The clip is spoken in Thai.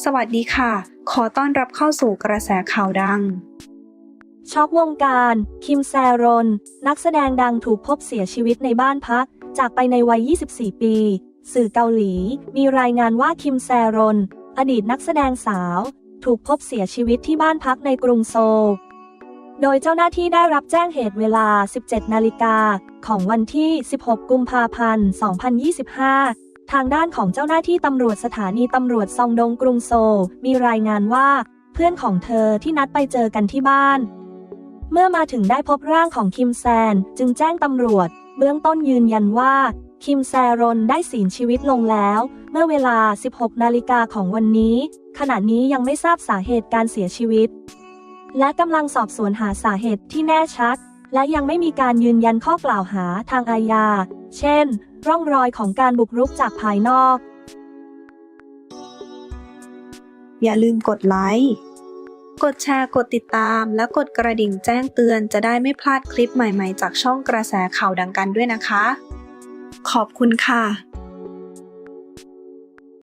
สวัสดีค่ะ ขอต้อนรับเข้าสู่กระแสข่าวดัง ช็อกวงการ คิมแซรอน นักแสดงดังถูกพบเสียชีวิตในบ้านพัก จากไปในวัย 24 ปี สื่อเกาหลี มีรายงานว่าคิมแซรอน อดีตนักแสดงสาว ถูกพบเสียชีวิตที่บ้านพักในกรุงโซล โดยเจ้าหน้าที่ได้รับแจ้งเหตุเวลา 17 นาฬิกาของวันที่ 16 กุมภาพันธ์ 2025 ทางด้านของเจ้าหน้าที่ตำรวจสถานีตำรวจซองดงกรุงโซลมีรายงานว่า เพื่อนของเธอที่นัดไปเจอกันที่บ้าน เมื่อมาถึงได้พบร่างของคิมแซน จึงแจ้งตำรวจ เบื้องต้นยืนยันว่า คิมแซรอนได้สีนชีวิตลงแล้ว เมื่อเวลา 16 นาฬิกาของวันนี้ ขณะนี้ยังไม่ทราบสาเหตุการเสียชีวิต และกำลังสอบสวนหาสาเหตุที่แน่ชัด และยังไม่มีการยืนยันข้อกล่าวหาทางอาญา เช่น ร่องรอยของการบุกรุกจากภายนอก อย่าลืมกดไลค์ กดแชร์ กดติดตาม และกดกระดิ่งแจ้งเตือนจะได้ไม่พลาดคลิปใหม่ๆ จากช่องกระแสข่าวดังกันด้วยนะคะ ขอบคุณค่ะ